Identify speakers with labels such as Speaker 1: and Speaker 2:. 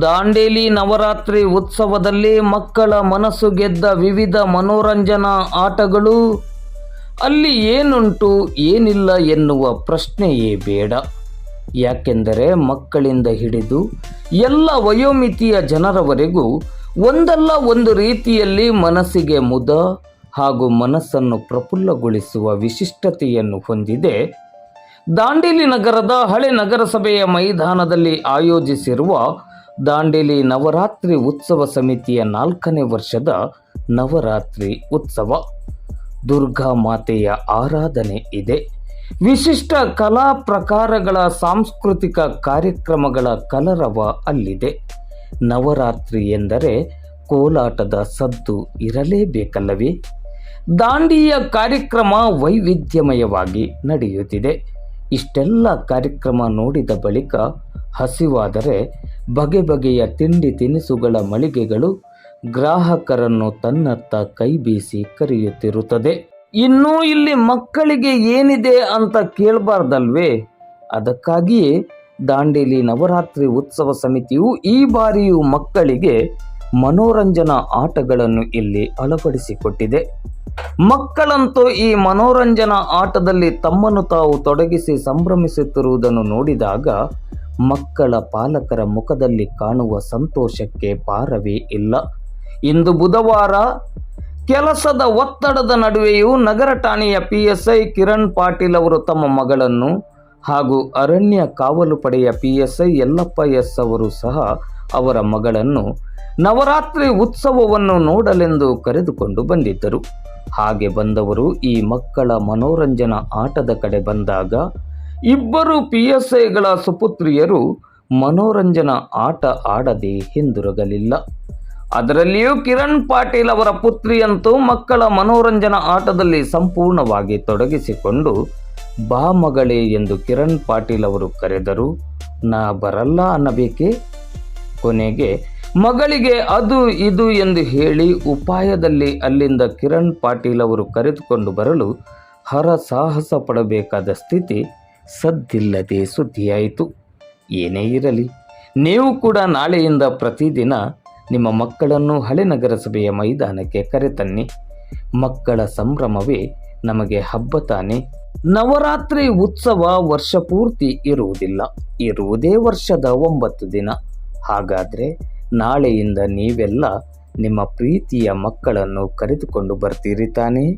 Speaker 1: ದಾಂಡೇಲಿ ನವರಾತ್ರಿ ಉತ್ಸವದಲ್ಲಿ ಮಕ್ಕಳ ಮನಸ್ಸು ಗೆದ್ದ ವಿವಿಧ ಮನೋರಂಜನಾ ಆಟಗಳು. ಅಲ್ಲಿ ಏನುಂಟು, ಏನಿಲ್ಲ ಎನ್ನುವ ಪ್ರಶ್ನೆಯೇ ಬೇಡ. ಯಾಕೆಂದರೆ ಮಕ್ಕಳಿಂದ ಹಿಡಿದು ಎಲ್ಲ ವಯೋಮಿತಿಯ ಜನರವರೆಗೂ ಒಂದಲ್ಲ ಒಂದು ರೀತಿಯಲ್ಲಿ ಮನಸ್ಸಿಗೆ ಮುದ ಹಾಗೂ ಮನಸ್ಸನ್ನು ಪ್ರಫುಲ್ಲಗೊಳಿಸುವ ವಿಶಿಷ್ಟತೆಯನ್ನು ಹೊಂದಿದೆ. ದಾಂಡೇಲಿ ನಗರದ ಹಳೆ ನಗರಸಭೆಯ ಮೈದಾನದಲ್ಲಿ ಆಯೋಜಿಸಿರುವ ದಾಂಡೇಲಿ ನವರಾತ್ರಿ ಉತ್ಸವ ಸಮಿತಿಯ ನಾಲ್ಕನೇ ವರ್ಷದ ನವರಾತ್ರಿ ಉತ್ಸವ. ದುರ್ಗಾ ಮಾತೆಯ ಆರಾಧನೆ ಇದೆ. ವಿಶಿಷ್ಟ ಕಲಾ ಪ್ರಕಾರಗಳ ಸಾಂಸ್ಕೃತಿಕ ಕಾರ್ಯಕ್ರಮಗಳ ಕಲರವ ಅಲ್ಲಿದೆ. ನವರಾತ್ರಿ ಎಂದರೆ ಕೋಲಾಟದ ಸದ್ದು ಇರಲೇಬೇಕಲ್ಲವೇ? ದಾಂಡಿಯ ಕಾರ್ಯಕ್ರಮ ವೈವಿಧ್ಯಮಯವಾಗಿ ನಡೆಯುತ್ತಿದೆ. ಇಷ್ಟೆಲ್ಲ ಕಾರ್ಯಕ್ರಮ ನೋಡಿದ ಬಳಿಕ ಹಸಿವಾದರೆ ಬಗೆ ಬಗೆಯ ತಿಂಡಿ ತಿನಿಸುಗಳ ಮಳಿಗೆಗಳು ಗ್ರಾಹಕರನ್ನು ತನ್ನತ್ತ ಕೈ ಬೀಸಿ ಕರೆಯುತ್ತಿರುತ್ತದೆ. ಇನ್ನೂ ಇಲ್ಲಿ ಮಕ್ಕಳಿಗೆ ಏನಿದೆ ಅಂತ ಕೇಳಬಾರ್ದಲ್ವೇ? ಅದಕ್ಕಾಗಿಯೇ ದಾಂಡೇಲಿ ನವರಾತ್ರಿ ಉತ್ಸವ ಸಮಿತಿಯು ಈ ಬಾರಿಯೂ ಮಕ್ಕಳಿಗೆ ಮನೋರಂಜನಾ ಆಟಗಳನ್ನು ಇಲ್ಲಿ ಅಳವಡಿಸಿಕೊಟ್ಟಿದೆ. ಮಕ್ಕಳಂತೂ ಈ ಮನೋರಂಜನಾ ಆಟದಲ್ಲಿ ತಮ್ಮನ್ನು ತಾವು ತೊಡಗಿಸಿ ಸಂಭ್ರಮಿಸುತ್ತಿರುವುದನ್ನು ನೋಡಿದಾಗ ಮಕ್ಕಳ ಪಾಲಕರ ಮುಖದಲ್ಲಿ ಕಾಣುವ ಸಂತೋಷಕ್ಕೆ ಪಾರವೇ ಇಲ್ಲ. ಇಂದು ಬುಧವಾರ ಕೆಲಸದ ಒತ್ತಡದ ನಡುವೆಯೂ ನಗರ ಠಾಣೆಯ ಪಿಎಸ್ಐ ಕಿರಣ್ ಪಾಟೀಲ್ ಅವರು ತಮ್ಮ ಮಗಳನ್ನು ಹಾಗೂ ಅರಣ್ಯ ಕಾವಲು ಪಡೆಯ ಪಿಎಸ್ಐ ಯಲ್ಲಪ್ಪ ಎಸ್ ಅವರು ಸಹ ಅವರ ಮಗಳನ್ನು ನವರಾತ್ರಿ ಉತ್ಸವವನ್ನು ನೋಡಲೆಂದು ಕರೆದುಕೊಂಡು ಬಂದಿದ್ದರು. ಹಾಗೆ ಬಂದವರು ಈ ಮಕ್ಕಳ ಮನೋರಂಜನಾ ಆಟದ ಕಡೆ ಬಂದಾಗ ಇಬ್ಬರು ಪಿ ಎಸ್ ಐಗಳ ಸುಪುತ್ರಿಯರು ಮನೋರಂಜನಾ ಆಟ ಆಡದೆ ಹಿಂದಿರುಗಲಿಲ್ಲ. ಅದರಲ್ಲಿಯೂ ಕಿರಣ್ ಪಾಟೀಲ್ ಅವರ ಪುತ್ರಿಯಂತೂ ಮಕ್ಕಳ ಮನೋರಂಜನಾ ಆಟದಲ್ಲಿ ಸಂಪೂರ್ಣವಾಗಿ ತೊಡಗಿಸಿಕೊಂಡು, ಬಾ ಮಗಳೇ ಎಂದು ಕಿರಣ್ ಪಾಟೀಲ್ ಅವರು ಕರೆದರು. ನಾ ಬರಲ್ಲ ಅನ್ನಬೇಕೆ? ಕೊನೆಗೆ, ಮಗಳಿಗೆ ಅದು ಇದು ಎಂದು ಹೇಳಿ ಉಪಾಯದಲ್ಲಿ ಅಲ್ಲಿಂದ ಕಿರಣ್ ಪಾಟೀಲ್ ಅವರು ಕರೆದುಕೊಂಡು ಬರಲು ಹರಸಾಹಸ ಪಡಬೇಕಾದ ಸ್ಥಿತಿ ಸದ್ದಿಲ್ಲದೆ ಸುದ್ದಿಯಾಯಿತು. ಏನೇ ಇರಲಿ. ನೀವು ಕೂಡ ನಾಳೆಯಿಂದ ಪ್ರತಿದಿನ ನಿಮ್ಮ ಮಕ್ಕಳನ್ನು ಹಳೆ ನಗರಸಭೆಯ ಮೈದಾನಕ್ಕೆ ಕರೆತನ್ನಿ. ಮಕ್ಕಳ ಸಂಭ್ರಮವೇ ನಮಗೆ ಹಬ್ಬ ತಾನೆ. ನವರಾತ್ರಿ ಉತ್ಸವ ವರ್ಷ ಪೂರ್ತಿ ಇರುವುದಿಲ್ಲ. ಇರುವುದೇ ವರ್ಷದ ಒಂಬತ್ತು ದಿನ. ಹಾಗಾದರೆ ನಾಳೆಯಿಂದ ನೀವೆಲ್ಲ ನಿಮ್ಮ ಪ್ರೀತಿಯ ಮಕ್ಕಳನ್ನು ಕರೆದುಕೊಂಡು ಬರ್ತೀರಿ ತಾನೇ?